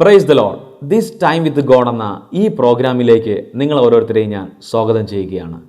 Praise the Lord this time with God എന്ന ഈ പ്രോഗ്രാമിലേക്ക് നിങ്ങൾ ഓരോരുത്തരെയും ഞാൻ സ്വാഗതം ചെയ്യുകയാണ്.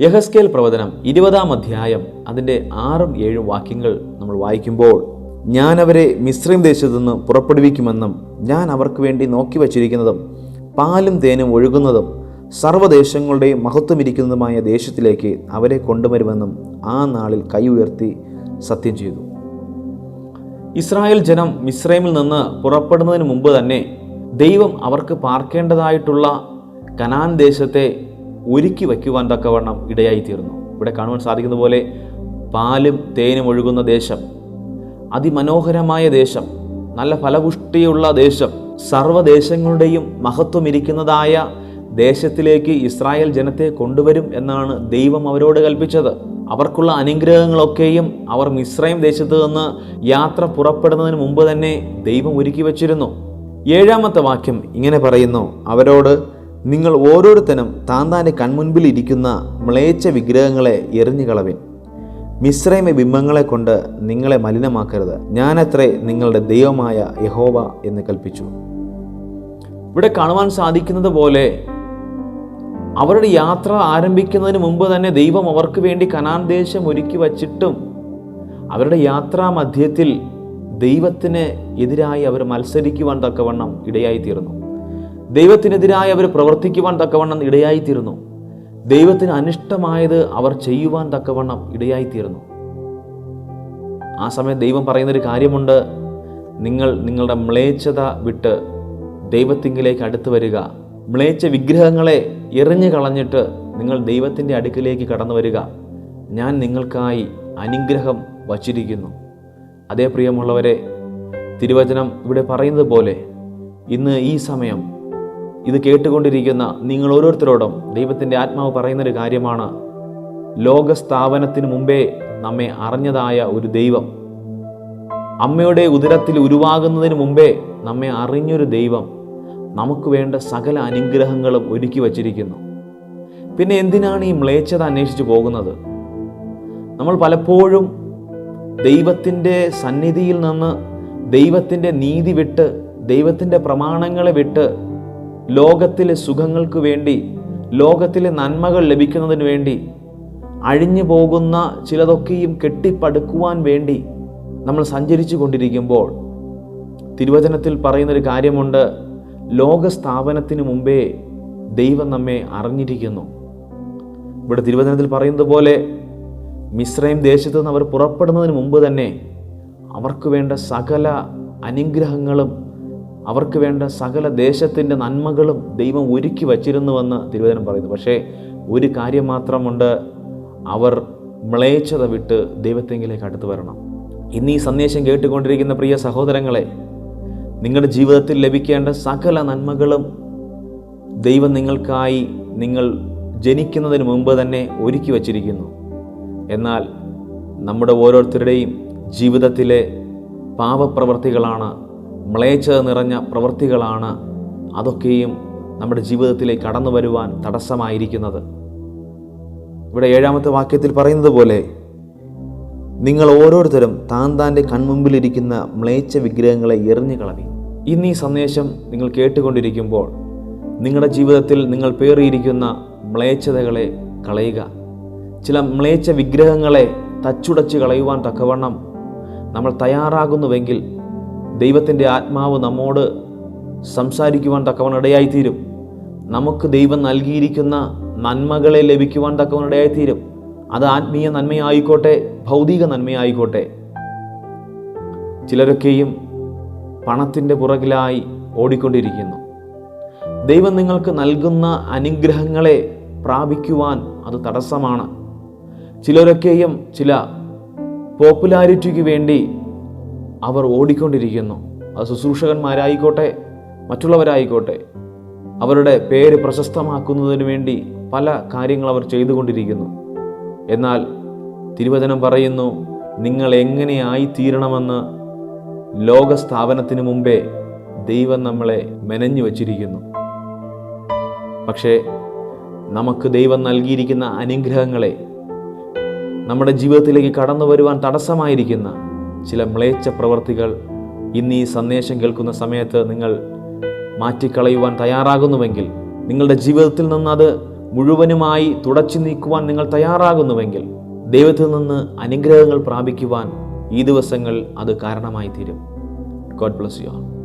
യഹസ്കേൽ പ്രവചനം ഇരുപതാം അധ്യായം അതിന്റെ ആറും ഏഴും വാക്യങ്ങൾ നമ്മൾ വായിക്കുമ്പോൾ ഞാൻ അവരെ മിശ്രീം ദേശത്തു നിന്ന് പുറപ്പെടുവിക്കുമെന്നും ഞാൻ അവർക്ക് വേണ്ടി നോക്കി വച്ചിരിക്കുന്നതും പാലും തേനും ഒഴുകുന്നതും സർവദേശങ്ങളുടെയും മഹത്വമിരിക്കുന്നതുമായ ദേശത്തിലേക്ക് അവരെ കൊണ്ടുവരുമെന്നും ആ നാളിൽ കൈ ഉയർത്തി സത്യം ചെയ്തു. ഇസ്രായേൽ ജനം മിശ്രൈമിൽ നിന്ന് പുറപ്പെടുന്നതിന് മുമ്പ് തന്നെ ദൈവം അവർക്ക് പാർക്കേണ്ടതായിട്ടുള്ള കനാൻ ദേശത്തെ ഒരുക്കി വയ്ക്കുവാൻ തക്കവണ്ണം ഇടയായിത്തീർന്നു. ഇവിടെ കാണുവാൻ സാധിക്കുന്ന പോലെ പാലും തേനും ഒഴുകുന്ന ദേശം അതിമനോഹരമായ ദേശം നല്ല ഫലപുഷ്ടിയുള്ള ദേശം സർവദേശങ്ങളുടെയും മഹത്വം ഇരിക്കുന്നതായ ദേശത്തിലേക്ക് ഇസ്രായേൽ ജനത്തെ കൊണ്ടുവരും എന്നാണ് ദൈവം അവരോട് കൽപ്പിച്ചത്. അവർക്കുള്ള അനുഗ്രഹങ്ങളൊക്കെയും അവർ മിശ്രൈം ദേശത്ത് നിന്ന് യാത്ര പുറപ്പെടുന്നതിന് മുമ്പ് തന്നെ ദൈവം ഒരുക്കി വച്ചിരുന്നു. ഏഴാമത്തെ വാക്യം ഇങ്ങനെ പറയുന്നു അവരോട് നിങ്ങൾ ഓരോരുത്തരും താൻ താന്റെ കൺമുൻപിൽ ഇരിക്കുന്ന മ്ലേച്ഛ വിഗ്രഹങ്ങളെ എറിഞ്ഞു കളവിൻ മിശ്രൈമ ബിംബങ്ങളെ കൊണ്ട് നിങ്ങളെ മലിനമാക്കരുത്. ഞാനത്രേ നിങ്ങളുടെ ദൈവമായ യഹോവ എന്ന് കൽപ്പിച്ചു. ഇവിടെ കാണുവാൻ സാധിക്കുന്നത് പോലെ അവരുടെ യാത്ര ആരംഭിക്കുന്നതിന് മുമ്പ് തന്നെ ദൈവം അവർക്ക് വേണ്ടി കനാൻ ദേശം ഒരുക്കി വച്ചിട്ടും അവരുടെ യാത്രാ മധ്യത്തിൽ ദൈവത്തിന് എതിരായി അവർ മത്സരിക്കുവാൻ തക്കവണ്ണം ഇടയായിത്തീർന്നു. ദൈവത്തിനെതിരായി അവർ പ്രവർത്തിക്കുവാൻ തക്കവണ്ണം ഇടയായിത്തീർന്നു. ദൈവത്തിന് അനിഷ്ടമായത് അവർ ചെയ്യുവാൻ തക്കവണ്ണം ഇടയായിത്തീർന്നു. ആ സമയം ദൈവം പറയുന്നൊരു കാര്യമുണ്ട്. നിങ്ങൾ നിങ്ങളുടെ മ്ലേച്ഛത വിട്ട് ദൈവത്തിങ്കിലേക്ക് അടുത്തു വരിക. മ്ലേച്ഛ വിഗ്രഹങ്ങളെ എറിഞ്ഞു കളഞ്ഞിട്ട് നിങ്ങൾ ദൈവത്തിന്റെ അടുക്കിലേക്ക് കടന്നു വരിക. ഞാൻ നിങ്ങൾക്കായി അനുഗ്രഹം വച്ചിരിക്കുന്നു. അതേ പ്രിയമുള്ളവരെ തിരുവചനം ഇവിടെ പറയുന്നത് പോലെ ഇന്ന് ഈ സമയം ഇത് കേട്ടുകൊണ്ടിരിക്കുന്ന നിങ്ങൾ ഓരോരുത്തരോടും ദൈവത്തിന്റെ ആത്മാവ് പറയുന്നൊരു കാര്യമാണ്. ലോകസ്ഥാപനത്തിന് മുമ്പേ നമ്മെ അറിഞ്ഞതായ ഒരു ദൈവം. അമ്മയുടെ ഉദരത്തിൽ ഉരുവാകുന്നതിന് മുമ്പേ നമ്മെ അറിഞ്ഞൊരു ദൈവം നമുക്ക് വേണ്ട സകല അനുഗ്രഹങ്ങളും ഒരുക്കി വച്ചിരിക്കുന്നു. പിന്നെ എന്തിനാണ് ഈ മ്ലേച്ഛത അന്വേഷിച്ച് പോകുന്നത്? നമ്മൾ പലപ്പോഴും ദൈവത്തിന്റെ സന്നിധിയിൽ നിന്ന് ദൈവത്തിന്റെ നീതി വിട്ട് ദൈവത്തിന്റെ പ്രമാണങ്ങളെ വിട്ട് ലോകത്തിലെ സുഖങ്ങൾക്ക് വേണ്ടി ലോകത്തിലെ നന്മകൾ ലഭിക്കുന്നതിന് വേണ്ടി അഴിഞ്ഞു പോകുന്ന ചിലതൊക്കെയും കെട്ടിപ്പടുക്കുവാൻ വേണ്ടി നമ്മൾ സഞ്ചരിച്ചു കൊണ്ടിരിക്കുമ്പോൾ തിരുവചനത്തിൽ പറയുന്നൊരു കാര്യമുണ്ട് ലോകസ്ഥാപനത്തിന് മുമ്പേ ദൈവം നമ്മെ അറിഞ്ഞിരിക്കുന്നു. ഇവിടെ തിരുവചനത്തിൽ പറയുന്നത് പോലെ മിശ്രയും ദേശത്തു നിന്ന് അവർ പുറപ്പെടുന്നതിന് മുമ്പ് തന്നെ അവർക്ക് വേണ്ട സകല അനുഗ്രഹങ്ങളും അവർക്ക് വേണ്ട സകല ദേശത്തിന്റെ നന്മകളും ദൈവം ഒരുക്കി വച്ചിരുന്നുവെന്ന് തിരുവചനം പറയുന്നു. പക്ഷേ ഒരു കാര്യം മാത്രമുണ്ട്. അവർ മ്ലേച്ഛത വിട്ട് ദൈവത്തെങ്കിലേക്ക് അടുത്ത് വരണം. ഇന്ന് ഈ സന്ദേശം കേട്ടുകൊണ്ടിരിക്കുന്ന പ്രിയ സഹോദരങ്ങളെ നിങ്ങളുടെ ജീവിതത്തിൽ ലഭിക്കേണ്ട സകല നന്മകളും ദൈവം നിങ്ങൾക്കായി നിങ്ങൾ ജനിക്കുന്നതിന് മുമ്പ് തന്നെ ഒരുക്കി വച്ചിരിക്കുന്നു. എന്നാൽ നമ്മുടെ ഓരോരുത്തരുടെയും ജീവിതത്തിലെ പാപപ്രവർത്തികളാണ് മ്ലേച്ഛത നിറഞ്ഞ പ്രവൃത്തികളാണ് അതൊക്കെയും നമ്മുടെ ജീവിതത്തിലേക്ക് കടന്നു വരുവാൻ തടസ്സമായിരിക്കുന്നത്. ഇവിടെ ഏഴാമത്തെ വാക്യത്തിൽ പറയുന്നത് പോലെ നിങ്ങൾ ഓരോരുത്തരും താൻ താന്റെ കൺമുമ്പിലിരിക്കുന്ന മ്ലേച്ഛ വിഗ്രഹങ്ങളെ എറിഞ്ഞു കളവി. ഇന്ന് ഈ സന്ദേശം നിങ്ങൾ കേട്ടുകൊണ്ടിരിക്കുമ്പോൾ നിങ്ങളുടെ ജീവിതത്തിൽ നിങ്ങൾ പേറിയിരിക്കുന്ന മ്ലേച്ഛതകളെ കളയുക. ചില മ്ലേച്ഛ വിഗ്രഹങ്ങളെ തച്ചുടച്ച് കളയുവാൻ തക്കവണ്ണം നമ്മൾ തയ്യാറാകുന്നുവെങ്കിൽ ദൈവത്തിന്റെ ആത്മാവ് നമ്മോട് സംസാരിക്കുവാൻ തക്കവണ്ണം നമുക്ക് ദൈവം നൽകിയിരിക്കുന്ന നന്മകളെ ലഭിക്കുവാൻ തക്കവണ്ണം അത് ആത്മീയ നന്മയായിക്കോട്ടെ ഭൗതിക നന്മയായിക്കോട്ടെ. ചിലരൊക്കെയും പണത്തിന്റെ പുറകിലായി ഓടിക്കൊണ്ടിരിക്കുന്നു. ദൈവം നിങ്ങൾക്ക് നൽകുന്ന അനുഗ്രഹങ്ങളെ പ്രാപിക്കുവാൻ അത് തടസ്സമാണ്. ചിലരൊക്കെയും ചില പോപ്പുലാരിറ്റിക്ക് വേണ്ടി അവർ ഓടിക്കൊണ്ടിരിക്കുന്നു. അത് ശുശ്രൂഷകന്മാരായിക്കോട്ടെ മറ്റുള്ളവരായിക്കോട്ടെ. അവരുടെ പേര് പ്രശസ്തമാക്കുന്നതിന് വേണ്ടി പല കാര്യങ്ങൾ അവർ ചെയ്തുകൊണ്ടിരിക്കുന്നു. എന്നാൽ തിരുവചനം പറയുന്നു നിങ്ങൾ എങ്ങനെയായി തീരണമെന്ന് ലോകസ്ഥാപനത്തിന് മുമ്പേ ദൈവം നമ്മളെ മെനഞ്ഞു വച്ചിരിക്കുന്നു. പക്ഷേ നമുക്ക് ദൈവം നൽകിയിരിക്കുന്ന അനുഗ്രഹങ്ങളെ നമ്മുടെ ജീവിതത്തിലേക്ക് കടന്നു വരുവാൻ തടസ്സമായിരിക്കുന്ന ചില മ്ലേച്ഛ പ്രവർത്തികൾ. ഇന്ന് ഈ സന്ദേശം കേൾക്കുന്ന സമയത്ത് നിങ്ങൾ മാറ്റിക്കളയുവാൻ തയ്യാറാകുന്നുവെങ്കിൽ നിങ്ങളുടെ ജീവിതത്തിൽ നിന്ന് അത് മുഴുവനുമായി തുടച്ചു നീക്കുവാൻ നിങ്ങൾ തയ്യാറാകുന്നുവെങ്കിൽ ദൈവത്തിൽ നിന്ന് അനുഗ്രഹങ്ങൾ പ്രാപിക്കുവാൻ ഈ ദിവസങ്ങൾ അത് കാരണമായി തീരും. God bless you